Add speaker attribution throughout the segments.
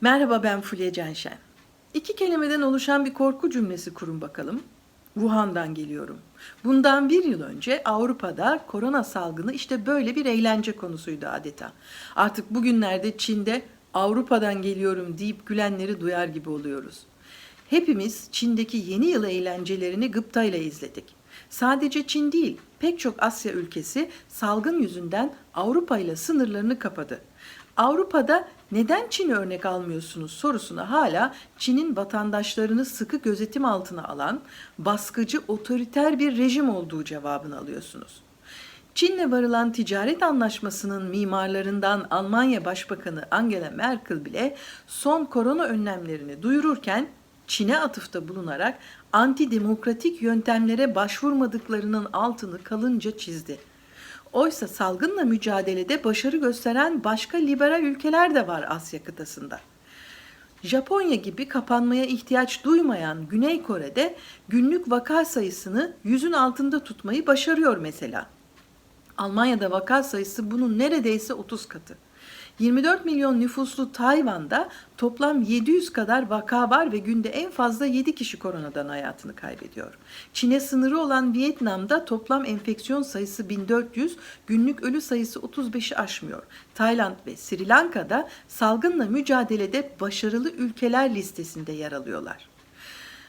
Speaker 1: Merhaba ben Fulya Cenşen. İki kelimeden oluşan bir korku cümlesi kurun bakalım. Wuhan'dan geliyorum. Bundan bir yıl önce Avrupa'da korona salgını işte böyle bir eğlence konusuydu adeta. Artık bugünlerde Çin'de Avrupa'dan geliyorum deyip gülenleri duyar gibi oluyoruz. Hepimiz Çin'deki yeni yıl eğlencelerini gıptayla izledik. Sadece Çin değil, pek çok Asya ülkesi salgın yüzünden Avrupa ile sınırlarını kapadı. Avrupa'da neden Çin'i örnek almıyorsunuz sorusuna hala Çin'in vatandaşlarını sıkı gözetim altına alan baskıcı otoriter bir rejim olduğu cevabını alıyorsunuz. Çin'le varılan ticaret anlaşmasının mimarlarından Almanya Başbakanı Angela Merkel bile son korona önlemlerini duyururken Çin'e atıfta bulunarak antidemokratik yöntemlere başvurmadıklarının altını kalınca çizdi. Oysa salgınla mücadelede başarı gösteren başka liberal ülkeler de var Asya kıtasında. Japonya gibi kapanmaya ihtiyaç duymayan Güney Kore'de günlük vaka sayısını yüzün altında tutmayı başarıyor mesela. Almanya'da vaka sayısı bunun neredeyse 30 katı. 24 milyon nüfuslu Tayvan'da toplam 700 kadar vaka var ve günde en fazla 7 kişi koronadan hayatını kaybediyor. Çin'e sınırı olan Vietnam'da toplam enfeksiyon sayısı 1400, günlük ölü sayısı 35'i aşmıyor. Tayland ve Sri Lanka'da salgınla mücadelede başarılı ülkeler listesinde yer alıyorlar.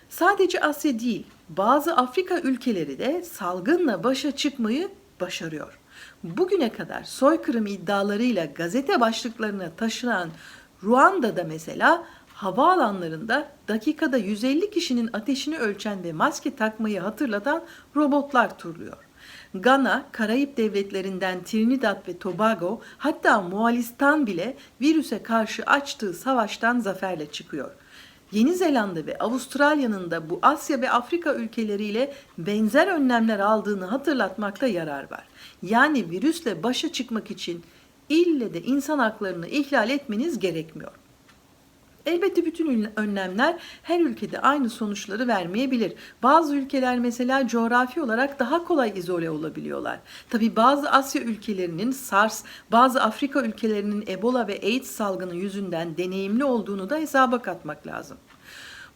Speaker 1: Sadece Asya değil, bazı Afrika ülkeleri de salgınla başa çıkmayı başarıyor. Bugüne kadar soykırım iddialarıyla gazete başlıklarına taşınan Ruanda'da mesela havaalanlarında dakikada 150 kişinin ateşini ölçen ve maske takmayı hatırlatan robotlar turluyor. Gana, Karayip devletlerinden Trinidad ve Tobago hatta Moğolistan bile virüse karşı açtığı savaştan zaferle çıkıyor. Yeni Zelanda ve Avustralya'nın da bu Asya ve Afrika ülkeleriyle benzer önlemler aldığını hatırlatmakta yarar var. Yani virüsle başa çıkmak için ille de insan haklarını ihlal etmeniz gerekmiyor. Elbette bütün önlemler her ülkede aynı sonuçları vermeyebilir. Bazı ülkeler mesela coğrafi olarak daha kolay izole olabiliyorlar. Tabi bazı Asya ülkelerinin SARS, bazı Afrika ülkelerinin Ebola ve AIDS salgını yüzünden deneyimli olduğunu da hesaba katmak lazım.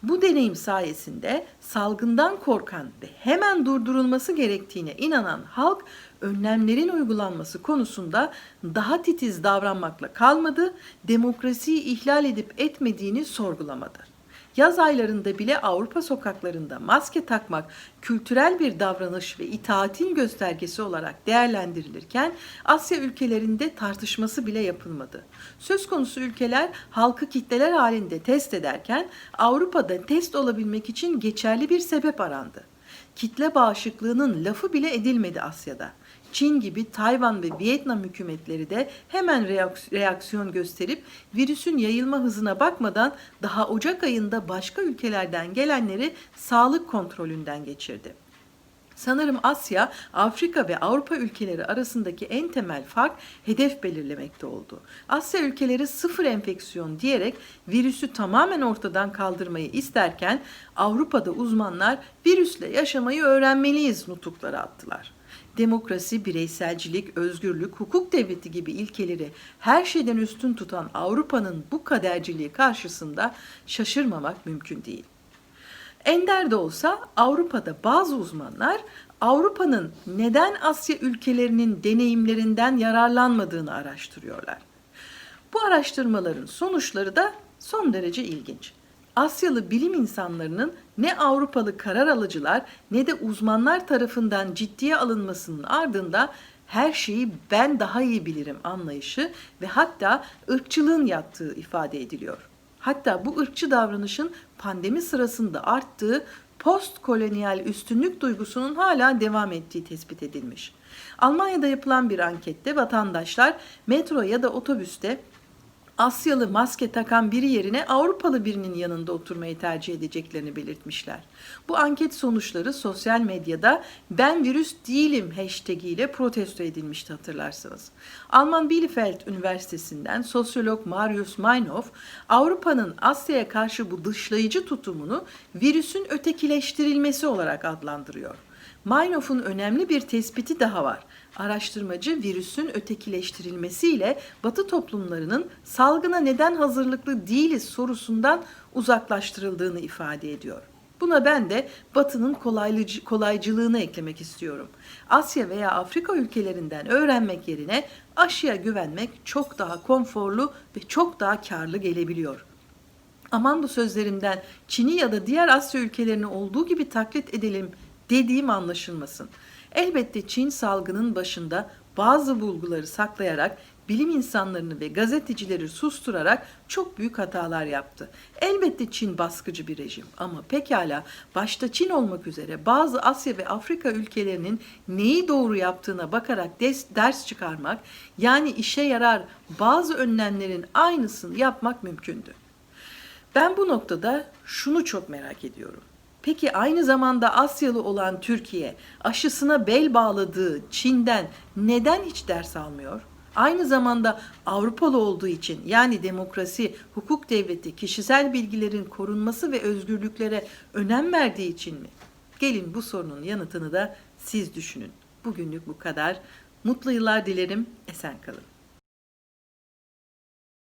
Speaker 1: Bu deneyim sayesinde salgından korkan ve hemen durdurulması gerektiğine inanan halk önlemlerin uygulanması konusunda daha titiz davranmakla kalmadı, demokrasiyi ihlal edip etmediğini sorgulamadı. Yaz aylarında bile Avrupa sokaklarında maske takmak kültürel bir davranış ve itaatin göstergesi olarak değerlendirilirken Asya ülkelerinde tartışması bile yapılmadı. Söz konusu ülkeler halkı kitleler halinde test ederken Avrupa'da test olabilmek için geçerli bir sebep arandı. Kitle bağışıklığının lafı bile edilmedi Asya'da. Çin gibi Tayvan ve Vietnam hükümetleri de hemen reaksiyon gösterip virüsün yayılma hızına bakmadan daha Ocak ayında başka ülkelerden gelenleri sağlık kontrolünden geçirdi. Sanırım Asya, Afrika ve Avrupa ülkeleri arasındaki en temel fark hedef belirlemekte oldu. Asya ülkeleri sıfır enfeksiyon diyerek virüsü tamamen ortadan kaldırmayı isterken Avrupa'da uzmanlar virüsle yaşamayı öğrenmeliyiz nutukları attılar demokrasi, bireyselcilik, özgürlük, hukuk devleti gibi ilkeleri her şeyden üstün tutan Avrupa'nın bu kaderciliği karşısında şaşırmamak mümkün değil. Ender de olsa Avrupa'da bazı uzmanlar Avrupa'nın neden Asya ülkelerinin deneyimlerinden yararlanmadığını araştırıyorlar. Bu araştırmaların sonuçları da son derece ilginç. Asyalı bilim insanlarının ne Avrupalı karar alıcılar ne de uzmanlar tarafından ciddiye alınmasının ardında her şeyi ben daha iyi bilirim anlayışı ve hatta ırkçılığın yattığı ifade ediliyor. Hatta bu ırkçı davranışın pandemi sırasında arttığı post kolonyal üstünlük duygusunun hala devam ettiği tespit edilmiş. Almanya'da yapılan bir ankette vatandaşlar metro ya da otobüste Asyalı maske takan biri yerine Avrupalı birinin yanında oturmayı tercih edeceklerini belirtmişler. Bu anket sonuçları sosyal medyada ben virüs değilim hashtag ile protesto edilmişti hatırlarsınız. Alman Bielefeld Üniversitesi'nden sosyolog Marius Meinhof Avrupa'nın Asya'ya karşı bu dışlayıcı tutumunu virüsün ötekileştirilmesi olarak adlandırıyor. Meinhof'un önemli bir tespiti daha var. Araştırmacı virüsün ötekileştirilmesiyle Batı toplumlarının salgına neden hazırlıklı değiliz sorusundan uzaklaştırıldığını ifade ediyor. Buna ben de Batı'nın kolaylıcı, kolaycılığını eklemek istiyorum. Asya veya Afrika ülkelerinden öğrenmek yerine aşıya güvenmek çok daha konforlu ve çok daha karlı gelebiliyor. Aman bu sözlerimden Çin'i ya da diğer Asya ülkelerini olduğu gibi taklit edelim dediğim anlaşılmasın. Elbette Çin salgının başında bazı bulguları saklayarak bilim insanlarını ve gazetecileri susturarak çok büyük hatalar yaptı. Elbette Çin baskıcı bir rejim ama pekala başta Çin olmak üzere bazı Asya ve Afrika ülkelerinin neyi doğru yaptığına bakarak des, ders çıkarmak yani işe yarar bazı önlemlerin aynısını yapmak mümkündü. Ben bu noktada şunu çok merak ediyorum. Peki aynı zamanda Asyalı olan Türkiye aşısına bel bağladığı Çin'den neden hiç ders almıyor? Aynı zamanda Avrupalı olduğu için yani demokrasi, hukuk devleti, kişisel bilgilerin korunması ve özgürlüklere önem verdiği için mi? Gelin bu sorunun yanıtını da siz düşünün. Bugünlük bu kadar. Mutlu yıllar dilerim. Esen kalın.